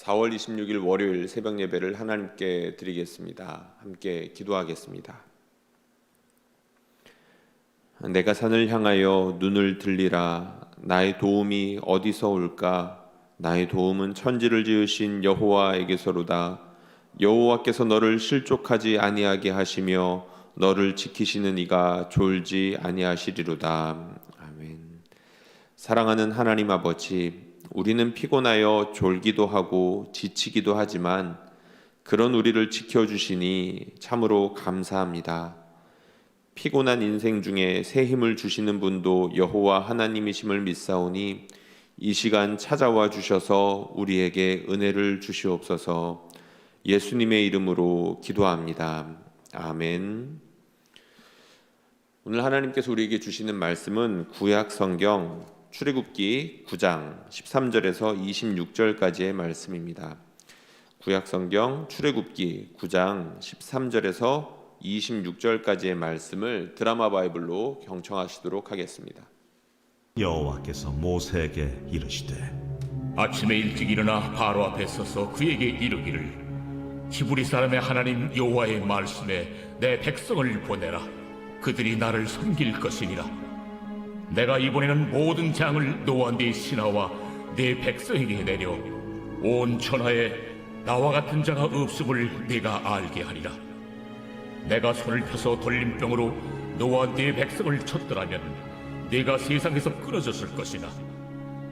4월 26일 월요일 새벽 예배를 하나님께 드리겠습니다. 함께 기도하겠습니다. 내가 산을 향하여 눈을 들리라. 나의 도움이 어디서 올까? 나의 도움은 천지를 지으신 여호와에게서로다. 여호와께서 너를 실족하지 아니하게 하시며 너를 지키시는 이가 졸지 아니하시리로다. 아멘. 사랑하는 하나님 아버지 우리는 피곤하여 졸기도 하고 지치기도 하지만 그런 우리를 지켜주시니 참으로 감사합니다. 피곤한 인생 중에 새 힘을 주시는 분도 여호와 하나님이심을 믿사오니 이 시간 찾아와 주셔서 우리에게 은혜를 주시옵소서 예수님의 이름으로 기도합니다. 아멘. 오늘 하나님께서 우리에게 주시는 말씀은 구약 성경 출애굽기 9장 13절에서 26절까지의 말씀입니다. 구약 성경 출애굽기 9장 13절에서 26절까지의 말씀을 드라마 바이블로 경청하시도록 하겠습니다. 여호와께서 모세에게 이르시되 아침에 일찍 일어나 바로 앞에 서서 그에게 이르기를 히브리 사람의 하나님 여호와의 말씀에 내 백성을 보내라 그들이 나를 섬길 것이니라 내가 이번에는 모든 장을 너와 네 신하와 네 백성에게 내려 온 천하에 나와 같은 자가 없음을 네가 알게 하리라. 내가 손을 펴서 돌림병으로 너와 네 백성을 쳤더라면 네가 세상에서 끊어졌을 것이나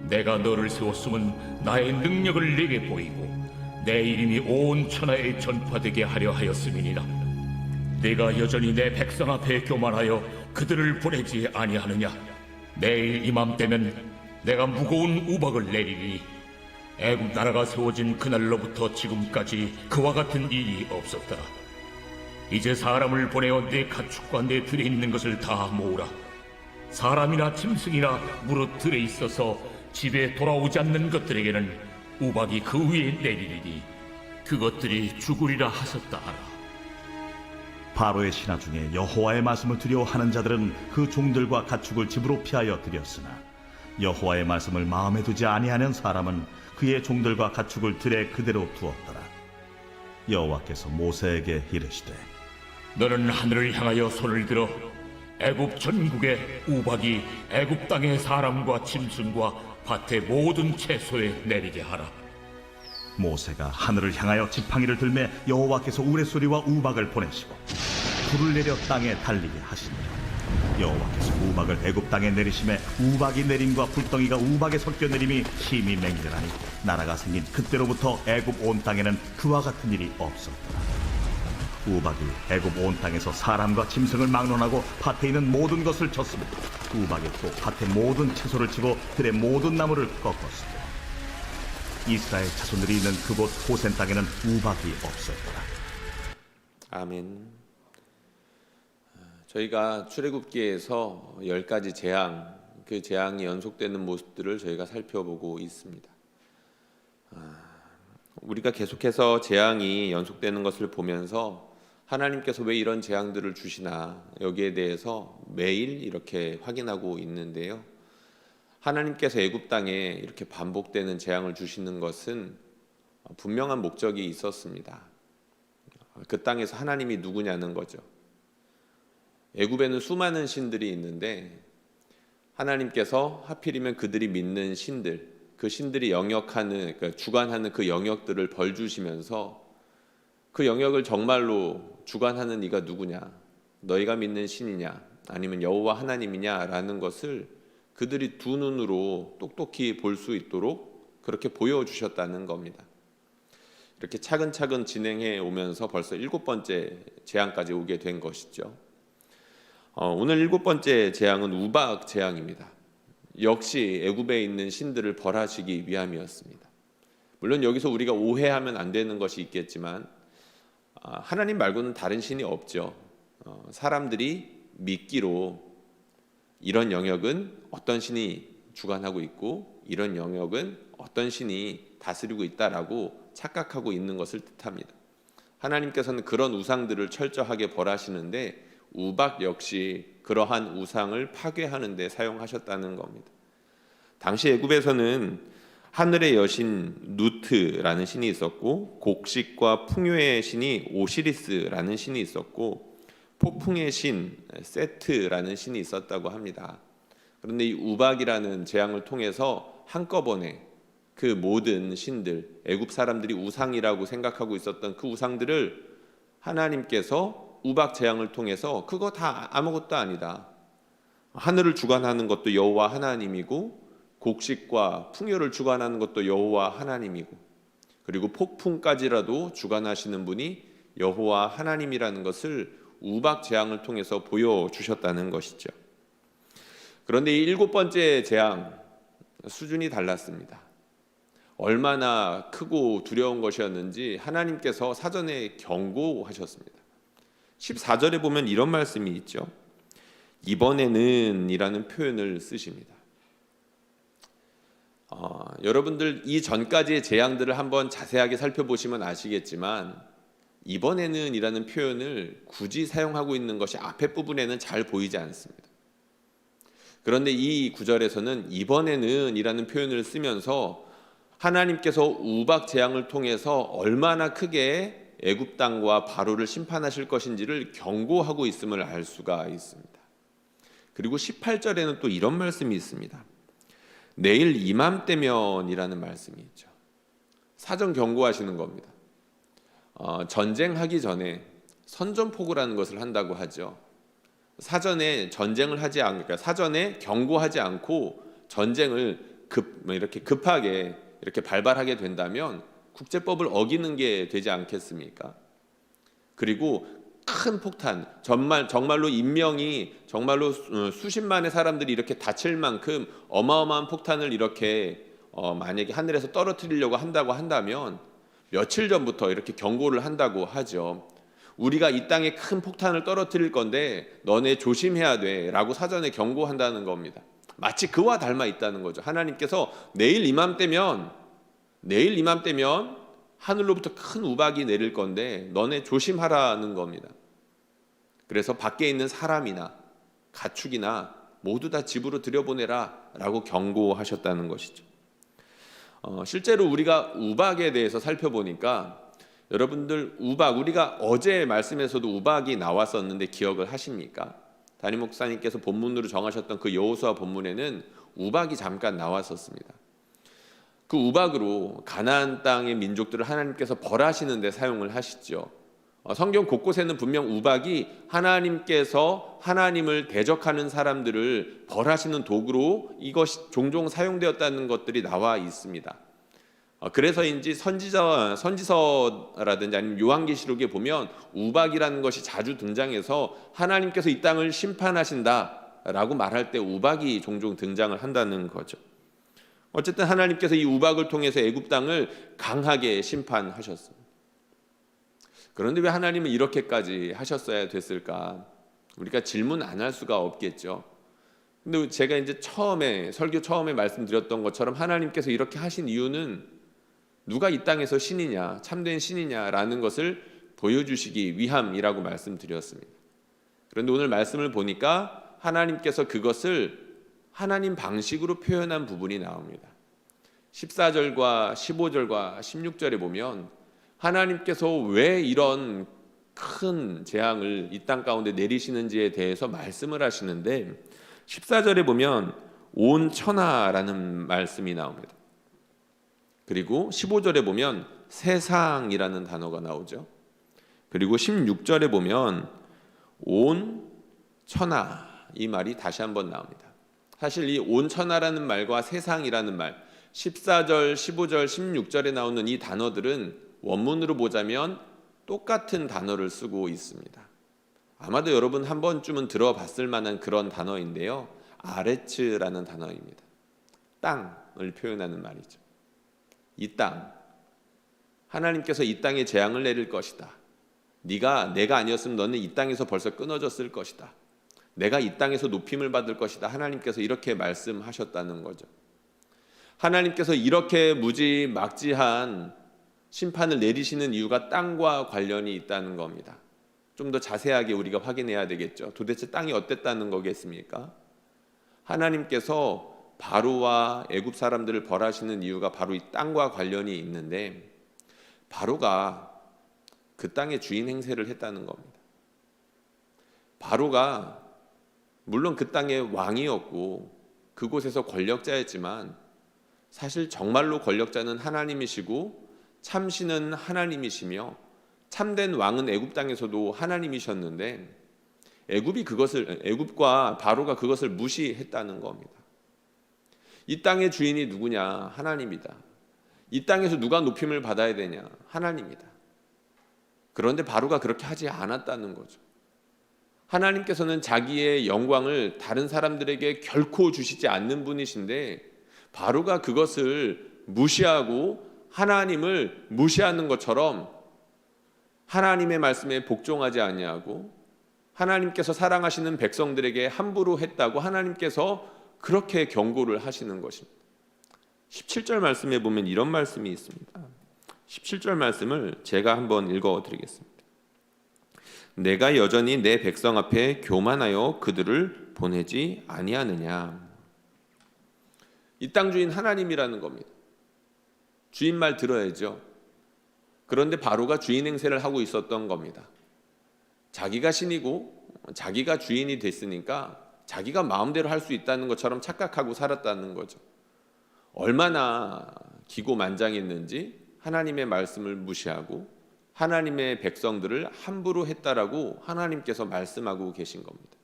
내가 너를 세웠음은 나의 능력을 네게 보이고 내 이름이 온 천하에 전파되게 하려 하였음이니라. 내가 여전히 내 백성 앞에 교만하여 그들을 보내지 아니하느냐 내일 이맘때면 내가 무거운 우박을 내리니 애굽 나라가 세워진 그날로부터 지금까지 그와 같은 일이 없었더라 이제 사람을 보내어 내 가축과 내 들에 있는 것을 다 모으라. 사람이나 짐승이나 무릇 들에 있어서 집에 돌아오지 않는 것들에게는 우박이 그 위에 내리리니 그것들이 죽으리라 하셨다 하라 바로의 신하 중에 여호와의 말씀을 두려워하는 자들은 그 종들과 가축을 집으로 피하여 들였으나 여호와의 말씀을 마음에 두지 아니하는 사람은 그의 종들과 가축을 들에 그대로 두었더라. 여호와께서 모세에게 이르시되 너는 하늘을 향하여 손을 들어 애굽 전국에 우박이 애굽 땅의 사람과 짐승과 밭의 모든 채소에 내리게 하라 모세가 하늘을 향하여 지팡이를 들매 여호와께서 우레소리와 우박을 보내시고 불을 내려 땅에 달리게 하시니라. 여호와께서 우박을 애굽 땅에 내리심에 우박이 내림과 불덩이가 우박에 섞여 내림이 힘이 맹렬하니 나라가 생긴 그때로부터 애굽 온 땅에는 그와 같은 일이 없었더라. 우박이 애굽 온 땅에서 사람과 짐승을 막론하고 밭에 있는 모든 것을 쳤으며 우박이 또 밭의 모든 채소를 치고 들의 모든 나무를 꺾었으며 이스라엘 자손들이 있는 그곳 고센 땅에는 우박이 없었더라. 아멘. 저희가 출애굽기에서 열 가지 재앙, 그 재앙이 연속되는 모습들을 저희가 살펴보고 있습니다. 아, 우리가 계속해서 재앙이 연속되는 것을 보면서 하나님께서 왜 이런 재앙들을 주시나 여기에 대해서 매일 이렇게 확인하고 있는데요. 하나님께서 애굽 땅에 이렇게 반복되는 재앙을 주시는 것은 분명한 목적이 있었습니다. 그 땅에서 하나님이 누구냐는 거죠. 애굽에는 수많은 신들이 있는데 하나님께서 하필이면 그들이 믿는 신들, 그 신들이 영역하는 그러니까 주관하는 그 영역들을 벌 주시면서 그 영역을 정말로 주관하는 이가 누구냐? 너희가 믿는 신이냐? 아니면 여호와 하나님이냐라는 것을 그들이 두 눈으로 똑똑히 볼 수 있도록 그렇게 보여주셨다는 겁니다. 이렇게 차근차근 진행해 오면서 벌써 일곱 번째 재앙까지 오게 된 것이죠. 어, 오늘 일곱 번째 재앙은 우박 재앙입니다. 역시 애굽에 있는 신들을 벌하시기 위함이었습니다. 물론 여기서 우리가 오해하면 안 되는 것이 있겠지만 아, 하나님 말고는 다른 신이 없죠. 어, 사람들이 믿기로 이런 영역은 어떤 신이 주관하고 있고 이런 영역은 어떤 신이 다스리고 있다라고 착각하고 있는 것을 뜻합니다. 하나님께서는 그런 우상들을 철저하게 벌하시는데 우박 역시 그러한 우상을 파괴하는 데 사용하셨다는 겁니다. 당시 애굽에서는 하늘의 여신 누트라는 신이 있었고 곡식과 풍요의 신이 오시리스라는 신이 있었고 폭풍의 신 세트라는 신이 있었다고 합니다. 그런데 이 우박이라는 재앙을 통해서 한꺼번에 그 모든 신들 애굽 사람들이 우상이라고 생각하고 있었던 그 우상들을 하나님께서 우박 재앙을 통해서 그거 다 아무것도 아니다. 하늘을 주관하는 것도 여호와 하나님이고 곡식과 풍요를 주관하는 것도 여호와 하나님이고 그리고 폭풍까지라도 주관하시는 분이 여호와 하나님이라는 것을 우박 재앙을 통해서 보여 주셨다는 것이죠. 그런데 이 일곱 번째 재앙 수준이 달랐습니다. 얼마나 크고 두려운 것이었는지 하나님께서 사전에 경고하셨습니다. 14절에 보면 이런 말씀이 있죠. 이번에는 이라는 표현을 쓰십니다. 어, 여러분들 이 전까지의 재앙들을 한번 자세하게 살펴보시면 아시겠지만 이번에는이라는 표현을 굳이 사용하고 있는 것이 앞에 부분에는 잘 보이지 않습니다. 그런데 이 구절에서는 이번에는이라는 표현을 쓰면서 하나님께서 우박 재앙을 통해서 얼마나 크게 애굽 땅과 바로를 심판하실 것인지를 경고하고 있음을 알 수가 있습니다. 그리고 18절에는 또 이런 말씀이 있습니다. 내일 이맘때면이라는 말씀이 있죠. 사전 경고하시는 겁니다. 어, 전쟁하기 전에 선전포고라는 것을 한다고 하죠. 사전에 전쟁을 하지 않, 그러니까 사전에 경고하지 않고 전쟁을 급뭐 이렇게 급하게 이렇게 발발하게 된다면 국제법을 어기는 게 되지 않겠습니까? 그리고 큰 폭탄, 정말 정말로 인명이 정말로 수- 수십만의 사람들이 이렇게 다칠 만큼 어마어마한 폭탄을 이렇게 어, 만약에 하늘에서 떨어뜨리려고 한다고 한다면 며칠 전부터 이렇게 경고를 한다고 하죠. 우리가 이 땅에 큰 폭탄을 떨어뜨릴 건데 너네 조심해야 돼라고 사전에 경고한다는 겁니다. 마치 그와 닮아 있다는 거죠. 하나님께서 내일 이맘때면 내일 이맘때면 하늘로부터 큰 우박이 내릴 건데 너네 조심하라는 겁니다. 그래서 밖에 있는 사람이나 가축이나 모두 다 집으로 들여보내라라고 경고하셨다는 것이죠. 어, 실제로 우리가 우박에 대해서 살펴보니까 여러분들 우박 우리가 어제 말씀에서도 우박이 나왔었는데 기억을 하십니까? 담임 목사님께서 본문으로 정하셨던 그 여호수아 본문에는 우박이 잠깐 나왔었습니다. 그 우박으로 가나안 땅의 민족들을 하나님께서 벌하시는 데 사용을 하시죠. 어, 성경 곳곳에는 분명 우박이 하나님께서 하나님을 대적하는 사람들을 벌하시는 도구로 이것이 종종 사용되었다는 것들이 나와 있습니다. 어, 그래서인지 선지자 선지서라든지 아니면 요한계시록에 보면 우박이라는 것이 자주 등장해서 하나님께서 이 땅을 심판하신다라고 말할 때 우박이 종종 등장을 한다는 거죠. 어쨌든 하나님께서 이 우박을 통해서 애굽 땅을 강하게 심판하셨습니다. 그런데 왜 하나님은 이렇게까지 하셨어야 됐을까? 우리가 질문 안 할 수가 없겠죠. 근데 제가 이제 처음에 설교 처음에 말씀드렸던 것처럼 하나님께서 이렇게 하신 이유는 누가 이 땅에서 신이냐, 참된 신이냐라는 것을 보여주시기 위함이라고 말씀드렸습니다. 그런데 오늘 말씀을 보니까 하나님께서 그것을 하나님 방식으로 표현한 부분이 나옵니다. 14절과 15절과 16절에 보면 하나님께서 왜 이런 큰 재앙을 이 땅 가운데 내리시는지에 대해서 말씀을 하시는데 14절에 보면 온 천하라는 말씀이 나옵니다. 그리고 15절에 보면 세상이라는 단어가 나오죠. 그리고 16절에 보면 온 천하 이 말이 다시 한번 나옵니다. 사실 이 온 천하라는 말과 세상이라는 말 14절, 15절, 16절에 나오는 이 단어들은 원문으로 보자면 똑같은 단어를 쓰고 있습니다. 아마도 여러분 한 번쯤은 들어봤을 만한 그런 단어인데요. 아레츠라는 단어입니다. 땅을 표현하는 말이죠. 이 땅. 하나님께서 이 땅에 재앙을 내릴 것이다. 네가 내가 아니었으면 너는 이 땅에서 벌써 끊어졌을 것이다. 내가 이 땅에서 높임을 받을 것이다. 하나님께서 이렇게 말씀하셨다는 거죠. 하나님께서 이렇게 무지막지한 심판을 내리시는 이유가 땅과 관련이 있다는 겁니다. 좀 더 자세하게 우리가 확인해야 되겠죠. 도대체 땅이 어땠다는 거겠습니까? 하나님께서 바로와 애굽 사람들을 벌하시는 이유가 바로 이 땅과 관련이 있는데 바로가 그 땅의 주인 행세를 했다는 겁니다. 바로가 물론 그 땅의 왕이었고 그곳에서 권력자였지만 사실 정말로 권력자는 하나님이시고 참신은 하나님이시며 참된 왕은 애굽 땅에서도 하나님이셨는데 애굽이 그것을 애굽과 바로가 그것을 무시했다는 겁니다. 이 땅의 주인이 누구냐? 하나님이다. 이 땅에서 누가 높임을 받아야 되냐? 하나님이다. 그런데 바로가 그렇게 하지 않았다는 거죠. 하나님께서는 자기의 영광을 다른 사람들에게 결코 주시지 않는 분이신데 바로가 그것을 무시하고 하나님을 무시하는 것처럼 하나님의 말씀에 복종하지 아니하고 하나님께서 사랑하시는 백성들에게 함부로 했다고 하나님께서 그렇게 경고를 하시는 것입니다. 17절 말씀에 보면 이런 말씀이 있습니다. 17절 말씀을 제가 한번 읽어 드리겠습니다. 내가 여전히 내 백성 앞에 교만하여 그들을 보내지 아니하느냐. 이 땅 주인 하나님이라는 겁니다. 주인 말 들어야죠. 그런데 바로가 주인 행세를 하고 있었던 겁니다. 자기가 신이고 자기가 주인이 됐으니까 자기가 마음대로 할 수 있다는 것처럼 착각하고 살았다는 거죠. 얼마나 기고만장했는지 하나님의 말씀을 무시하고 하나님의 백성들을 함부로 했다라고 하나님께서 말씀하고 계신 겁니다.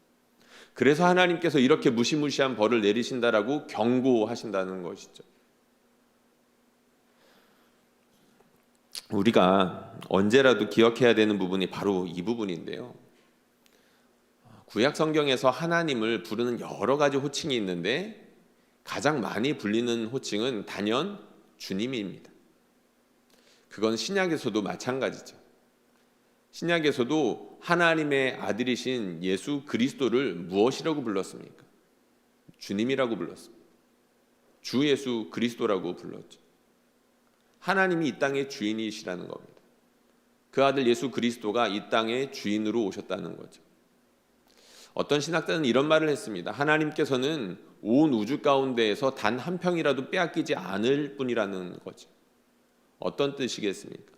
그래서 하나님께서 이렇게 무시무시한 벌을 내리신다라고 경고하신다는 것이죠. 우리가 언제라도 기억해야 되는 부분이 바로 이 부분인데요. 구약 성경에서 하나님을 부르는 여러 가지 호칭이 있는데 가장 많이 불리는 호칭은 단연 주님입니다. 그건 신약에서도 마찬가지죠. 신약에서도 하나님의 아들이신 예수 그리스도를 무엇이라고 불렀습니까? 주님이라고 불렀습니다. 주 예수 그리스도라고 불렀죠. 하나님이 이 땅의 주인이시라는 겁니다. 그 아들 예수 그리스도가 이 땅의 주인으로 오셨다는 거죠. 어떤 신학자는 이런 말을 했습니다. 하나님께서는 온 우주 가운데에서 단 한 평이라도 빼앗기지 않을 뿐이라는 거죠. 어떤 뜻이겠습니까?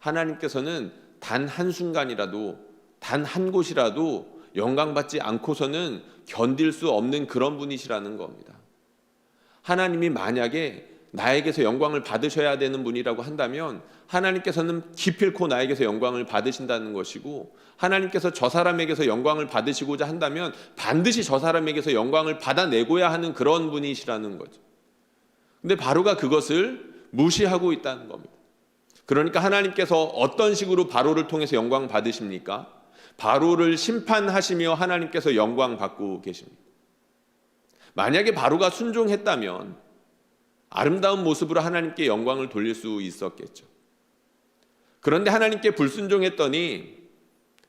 하나님께서는 단 한 순간이라도 단 한 곳이라도 영광받지 않고서는 견딜 수 없는 그런 분이시라는 겁니다. 하나님이 만약에 나에게서 영광을 받으셔야 되는 분이라고 한다면 하나님께서는 기필코 나에게서 영광을 받으신다는 것이고 하나님께서 저 사람에게서 영광을 받으시고자 한다면 반드시 저 사람에게서 영광을 받아내고야 하는 그런 분이시라는 거죠. 근데 바로가 그것을 무시하고 있다는 겁니다. 그러니까 하나님께서 어떤 식으로 바로를 통해서 영광 받으십니까? 바로를 심판하시며 하나님께서 영광 받고 계십니다. 만약에 바로가 순종했다면 아름다운 모습으로 하나님께 영광을 돌릴 수 있었겠죠. 그런데 하나님께 불순종했더니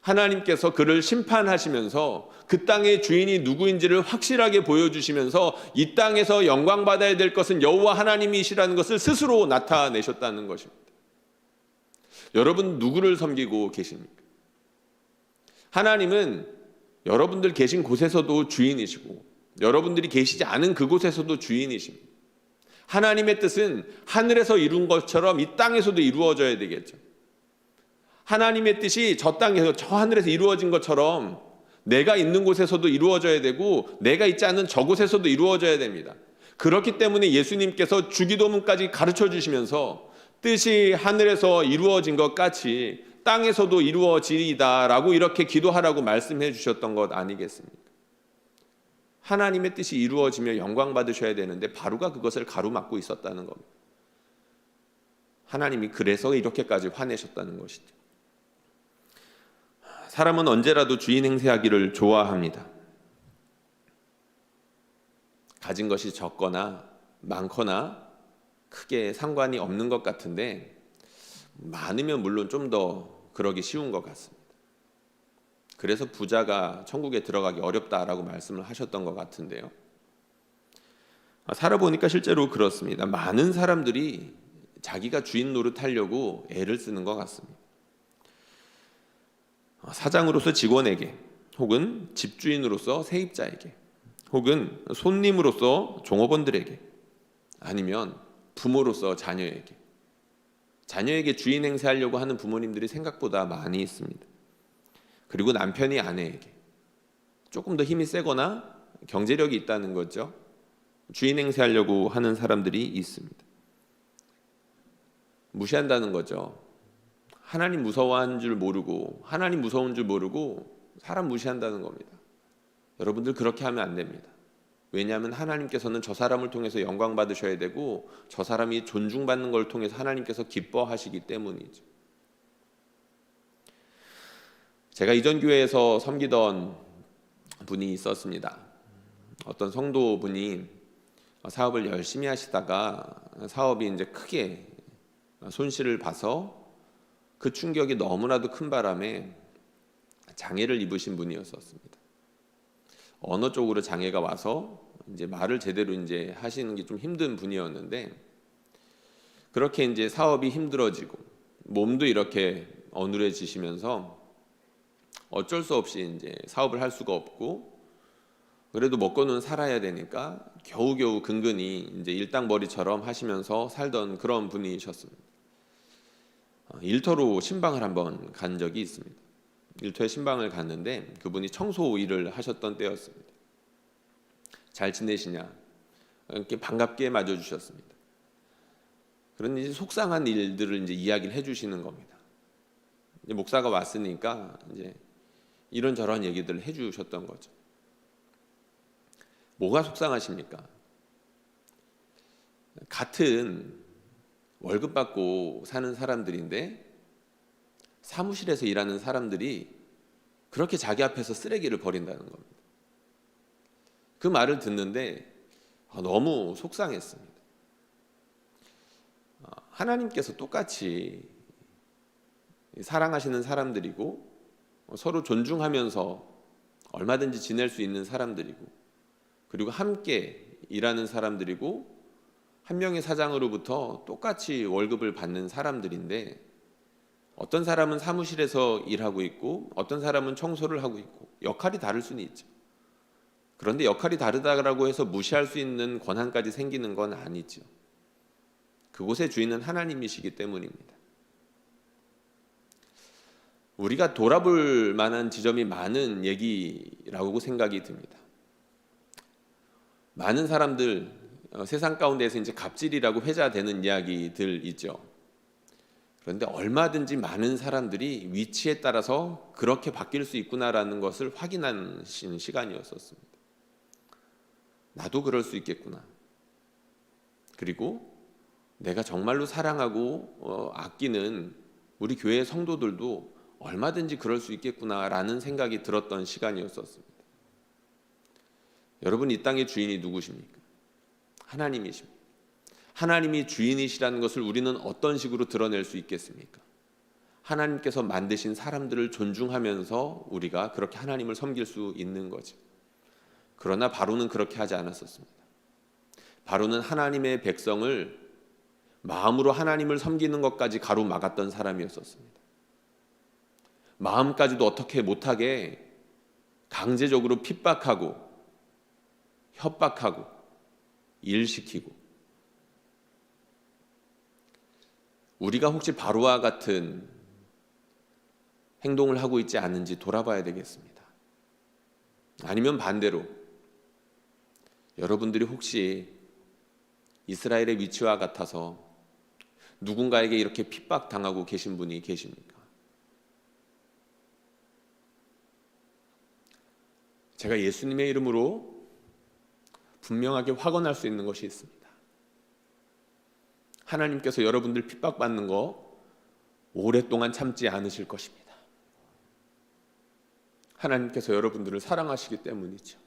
하나님께서 그를 심판하시면서 그 땅의 주인이 누구인지를 확실하게 보여주시면서 이 땅에서 영광 받아야 될 것은 여호와 하나님이시라는 것을 스스로 나타내셨다는 것입니다. 여러분 누구를 섬기고 계십니까? 하나님은 여러분들 계신 곳에서도 주인이시고 여러분들이 계시지 않은 그곳에서도 주인이십니다. 하나님의 뜻은 하늘에서 이룬 것처럼 이 땅에서도 이루어져야 되겠죠. 하나님의 뜻이 저 땅에서 저 하늘에서 이루어진 것처럼 내가 있는 곳에서도 이루어져야 되고 내가 있지 않은 저곳에서도 이루어져야 됩니다. 그렇기 때문에 예수님께서 주기도문까지 가르쳐 주시면서 뜻이 하늘에서 이루어진 것 같이 땅에서도 이루어지리다라고 이렇게 기도하라고 말씀해 주셨던 것 아니겠습니까? 하나님의 뜻이 이루어지며 영광 받으셔야 되는데 바로가 그것을 가로막고 있었다는 겁니다. 하나님이 그래서 이렇게까지 화내셨다는 것이죠. 사람은 언제라도 주인 행세하기를 좋아합니다. 가진 것이 적거나 많거나 크게 상관이 없는 것 같은데 많으면 물론 좀 더 그러기 쉬운 것 같습니다. 그래서 부자가 천국에 들어가기 어렵다라고 말씀을 하셨던 것 같은데요. 아, 살아보니까 실제로 그렇습니다. 많은 사람들이 자기가 주인 노릇하려고 애를 쓰는 것 같습니다. 아, 사장으로서 직원에게 혹은 집주인으로서 세입자에게 혹은 손님으로서 종업원들에게 아니면 부모로서 자녀에게 자녀에게 주인 행세하려고 하는 부모님들이 생각보다 많이 있습니다. 그리고 남편이 아내에게 조금 더 힘이 세거나 경제력이 있다는 거죠. 주인 행세하려고 하는 사람들이 있습니다. 무시한다는 거죠. 하나님 무서워하는 줄 모르고 하나님 무서운 줄 모르고 사람 무시한다는 겁니다. 여러분들 그렇게 하면 안 됩니다. 왜냐하면 하나님께서는 저 사람을 통해서 영광 받으셔야 되고 저 사람이 존중받는 걸 통해서 하나님께서 기뻐하시기 때문이죠. 제가 이전 교회에서 섬기던 분이 있었습니다. 어떤 성도분이 사업을 열심히 하시다가 사업이 이제 크게 손실을 봐서 그 충격이 너무나도 큰 바람에 장애를 입으신 분이었었습니다. 언어 쪽으로 장애가 와서 이제 말을 제대로 이제 하시는 게 좀 힘든 분이었는데 그렇게 이제 사업이 힘들어지고 몸도 이렇게 어눌해지시면서 어쩔 수 없이 이제 사업을 할 수가 없고 그래도 먹고는 살아야 되니까 겨우겨우 근근히 이제 일당벌이처럼 하시면서 살던 그런 분이셨습니다. 어, 일터로 신방을 한번 간 적이 있습니다. 일터에 신방을 갔는데 그분이 청소 일을 하셨던 때였습니다. 잘 지내시냐? 이렇게 반갑게 맞아 주셨습니다. 그런 이제 속상한 일들을 이제 이야기를 해 주시는 겁니다. 이제 목사가 왔으니까 이제 이런저런 얘기들을 해주셨던 거죠. 뭐가 속상하십니까? 같은 월급 받고 사는 사람들인데 사무실에서 일하는 사람들이 그렇게 자기 앞에서 쓰레기를 버린다는 겁니다. 그 말을 듣는데 아, 너무 속상했습니다. 아, 하나님께서 똑같이 사랑하시는 사람들이고 서로 존중하면서 얼마든지 지낼 수 있는 사람들이고 그리고 함께 일하는 사람들이고 한 명의 사장으로부터 똑같이 월급을 받는 사람들인데 어떤 사람은 사무실에서 일하고 있고 어떤 사람은 청소를 하고 있고 역할이 다를 수는 있죠. 그런데 역할이 다르다고 해서 무시할 수 있는 권한까지 생기는 건 아니죠. 그곳의 주인은 하나님이시기 때문입니다. 우리가 돌아볼 만한 지점이 많은 얘기라고 생각이 듭니다. 많은 사람들 어, 세상 가운데서 이제 갑질이라고 회자되는 이야기들 있죠. 그런데 얼마든지 많은 사람들이 위치에 따라서 그렇게 바뀔 수 있구나라는 것을 확인하는 시간이었었습니다. 나도 그럴 수 있겠구나. 그리고 내가 정말로 사랑하고 어, 아끼는 우리 교회 성도들도 얼마든지 그럴 수 있겠구나라는 생각이 들었던 시간이었었습니다. 여러분 이 땅의 주인이 누구십니까? 하나님이십니다. 하나님이 주인이시라는 것을 우리는 어떤 식으로 드러낼 수 있겠습니까? 하나님께서 만드신 사람들을 존중하면서 우리가 그렇게 하나님을 섬길 수 있는 거죠. 그러나 바로는 그렇게 하지 않았었습니다. 바로는 하나님의 백성을 마음으로 하나님을 섬기는 것까지 가로막았던 사람이었었습니다. 마음까지도 어떻게 못하게 강제적으로 핍박하고 협박하고 일시키고 우리가 혹시 바로와 같은 행동을 하고 있지 않는지 돌아봐야 되겠습니다. 아니면 반대로 여러분들이 혹시 이스라엘의 위치와 같아서 누군가에게 이렇게 핍박 당하고 계신 분이 계십니까? 제가 예수님의 이름으로 분명하게 확언할 수 있는 것이 있습니다. 하나님께서 여러분들 핍박받는 거 오랫동안 참지 않으실 것입니다. 하나님께서 여러분들을 사랑하시기 때문이죠.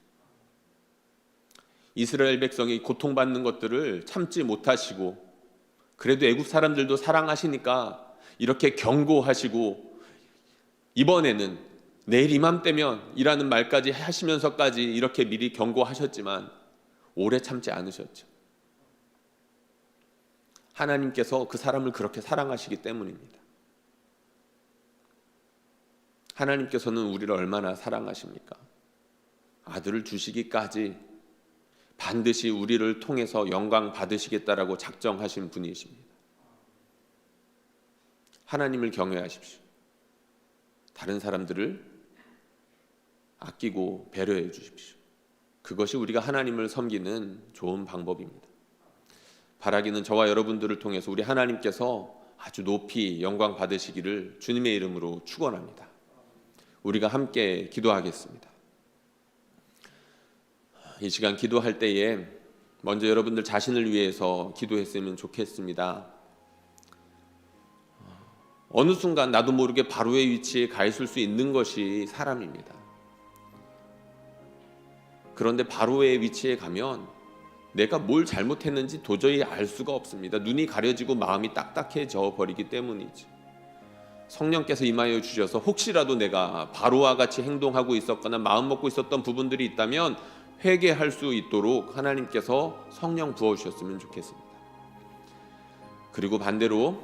이스라엘 백성이 고통받는 것들을 참지 못하시고 그래도 애국 사람들도 사랑하시니까 이렇게 경고하시고 이번에는 내일 이맘때면 이라는 말까지 하시면서까지 이렇게 미리 경고하셨지만 오래 참지 않으셨죠. 하나님께서 그 사람을 그렇게 사랑하시기 때문입니다. 하나님께서는 우리를 얼마나 사랑하십니까? 아들을 주시기까지 반드시 우리를 통해서 영광 받으시겠다라고 작정하신 분이십니다. 하나님을 경외하십시오. 다른 사람들을 아끼고 배려해 주십시오. 그것이 우리가 하나님을 섬기는 좋은 방법입니다. 바라기는 저와 여러분들을 통해서 우리 하나님께서 아주 높이 영광 받으시기를 주님의 이름으로 축원합니다. 우리가 함께 기도하겠습니다. 이 시간 기도할 때에 먼저 여러분들 자신을 위해서 기도했으면 좋겠습니다. 어느 순간 나도 모르게 바로의 위치에 가 있을 수 있는 것이 사람입니다. 그런데 바로의 위치에 가면 내가 뭘 잘못했는지 도저히 알 수가 없습니다. 눈이 가려지고 마음이 딱딱해져 버리기 때문이지. 성령께서 임하여 주셔서 혹시라도 내가 바로와 같이 행동하고 있었거나 마음 먹고 있었던 부분들이 있다면 회개할 수 있도록 하나님께서 성령 부어 주셨으면 좋겠습니다. 그리고 반대로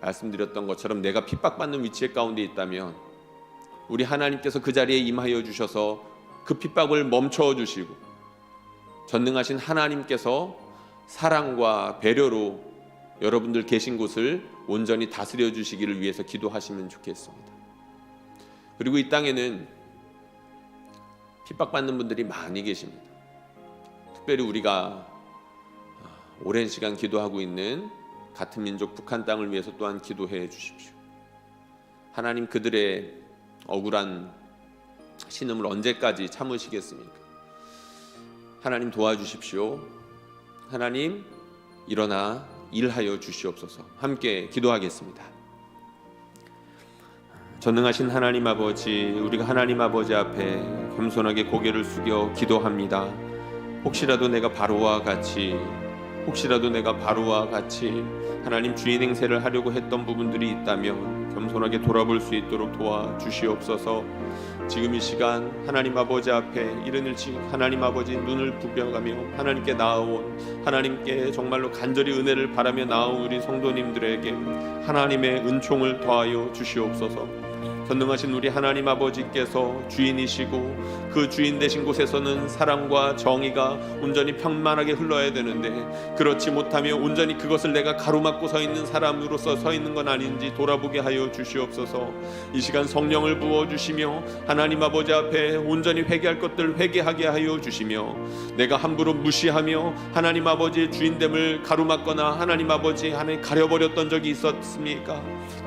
말씀드렸던 것처럼 내가 핍박받는 위치에 가운데 있다면 우리 하나님께서 그 자리에 임하여 주셔서 그 핍박을 멈춰 주시고 전능하신 하나님께서 사랑과 배려로 여러분들 계신 곳을 온전히 다스려 주시기를 위해서 기도하시면 좋겠습니다. 그리고 이 땅에는 핍박받는 분들이 많이 계십니다. 특별히 우리가 오랜 시간 기도하고 있는 같은 민족 북한 땅을 위해서 또한 기도해 주십시오. 하나님 그들의 억울한 신음을 언제까지 참으시겠습니까? 하나님 도와주십시오. 하나님 일어나 일하여 주시옵소서. 함께 기도하겠습니다. 전능하신 하나님 아버지, 우리가 하나님 아버지 앞에 겸손하게 고개를 숙여 기도합니다. 혹시라도 내가 바로와 같이 혹시라도 내가 바로와 같이 하나님 주인 행세를 하려고 했던 부분들이 있다면 겸손하게 돌아볼 수 있도록 도와주시옵소서. 지금 이 시간 하나님 아버지 앞에 이른 일찍 하나님 아버지 눈을 부벼가며 하나님께 나아온 하나님께 정말로 간절히 은혜를 바라며 나온 우리 성도님들에게 하나님의 은총을 더하여 주시옵소서. 전능하신 우리 하나님 아버지께서 주인이시고 그 주인 되신 곳에서는 사랑과 정의가 온전히 평만하게 흘러야 되는데 그렇지 못하며 온전히 그것을 내가 가로막고 서 있는 사람으로서 서 있는 건 아닌지 돌아보게 하여 주시옵소서. 이 시간 성령을 부어 주시며 하나님 아버지 앞에 온전히 회개할 것들 회개하게 하여 주시며 내가 함부로 무시하며 하나님 아버지의 주인됨을 가로막거나 하나님 아버지 안에 가려버렸던 적이 있었습니까?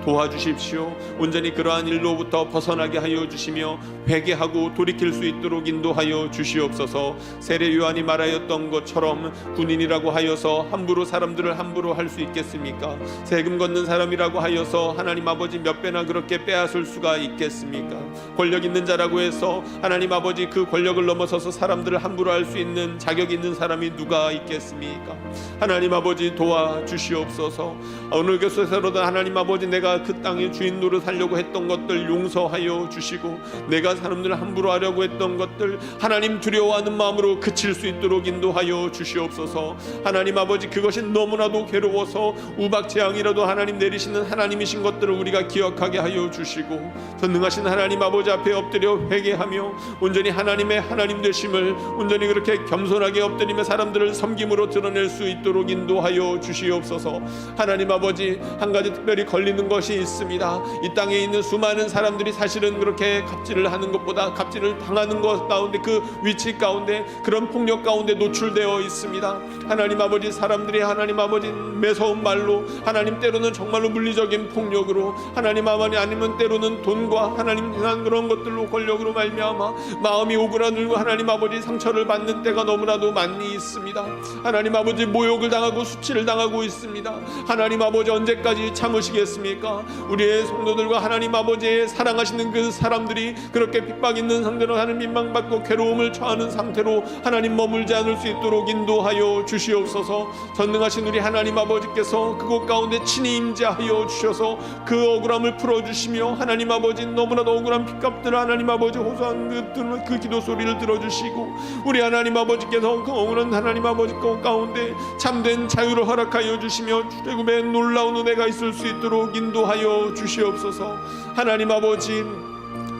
도와주십시오. 온전히 그러한 일로부터 벗어나게 하여 주시며 회개하고 돌이킬 수 있도록 인도하여 주시옵소서. 세례 요한이 말하였던 것처럼 군인이라고 하여서 함부로 사람들을 함부로 할 수 있겠습니까? 세금 걷는 사람이라고 하여서 하나님 아버지 몇 배나 그렇게 빼앗을 수가 있겠습니까? 권력 있는 자라고 해서 하나님 아버지 그 권력을 넘어서서 사람들을 함부로 할 수 있는 자격 있는 사람이 누가 있겠습니까? 하나님 아버지 도와 주시옵소서. 어느 곳에서로든 하나님 아버지 내가 그 땅의 주인 노릇 하려고 했던 것들 용서하여 주시고 내가 사람들을 함부로 하려고 했던 것들 하나님 두려워하는 마음으로 그칠 수 있도록 인도하여 주시옵소서. 하나님 아버지 그것이 너무나도 괴로워서 우박 재앙이라도 하나님 내리시는 하나님이신 것들을 우리가 기억하게 하여 주시고 전능하신 하나님 아버지 앞에 엎드려 회개하며 온전히 하나님의 하나님 되심을 온전히 그렇게 겸손하게 엎드리며 사람들을 섬김으로 드러낼 수 있도록 인도하여 주시옵소서. 하나님 아버지 한 가지 특별히 걸리는 것이 있습니다. 이 땅에 있는 수많은 사람들이 사실은 그렇게 갑질을 하는 것보다 갑질을 당하는 것 가운데 그 위치 가운데 그런 폭력 가운데 노출되어 있습니다. 하나님 아버지 사람들이 하나님 아버지 매서운 말로 하나님 때로는 정말로 물리적인 폭력으로 하나님 아버지 아니면 때로는 돈과 하나님 한 그런 것들로 권력으로 말미암아 마음이 오그라들고 하나님 아버지 상처를 받는 때가 너무나도 많이 있습니다. 하나님 아버지 모욕을 당하고 수치를 당하고 있습니다. 하나님 아버지 언제까지 참으시겠습니까? 우리의 성도들과 하나님 아버지의 사랑하시는 그 사람들이 그렇게 핍박 있는 상태로 하는 민망받고 괴로움을 처하는 상태로 하나님 머물지 않을 수 있도록 인도하여 주시옵소서. 전능하신 우리 하나님 아버지께서 그곳 가운데 친히 임재하여 주셔서 그 억울함을 풀어 주시며 하나님 아버지 너무나도 억울한 핏값들 하나님 아버지 호소한 그, 들- 그 기도 소리를 들어 주시고 우리 하나님 아버지께서 그 억울한 하나님 아버지 가운데 참된 자유를 허락하여 주시며 출애굽의 놀라운 은혜가 있을 수 있도록 인도 하여 주시옵소서. 하나님 아버지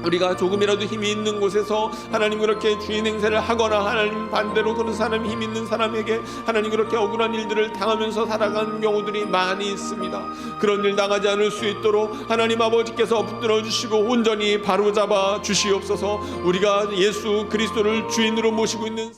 우리가 조금이라도 힘이 있는 곳에서 하나님 그렇게 주인 행세를 하거나 하나님 반대로 그런 사람이 힘 있는 사람에게 하나님 그렇게 억울한 일들을 당하면서 살아가는 경우들이 많이 있습니다. 그런 일 당하지 않을 수 있도록 하나님 아버지께서 붙들어 주시고 온전히 바로잡아 주시옵소서. 우리가 예수 그리스도를 주인으로 모시고 있는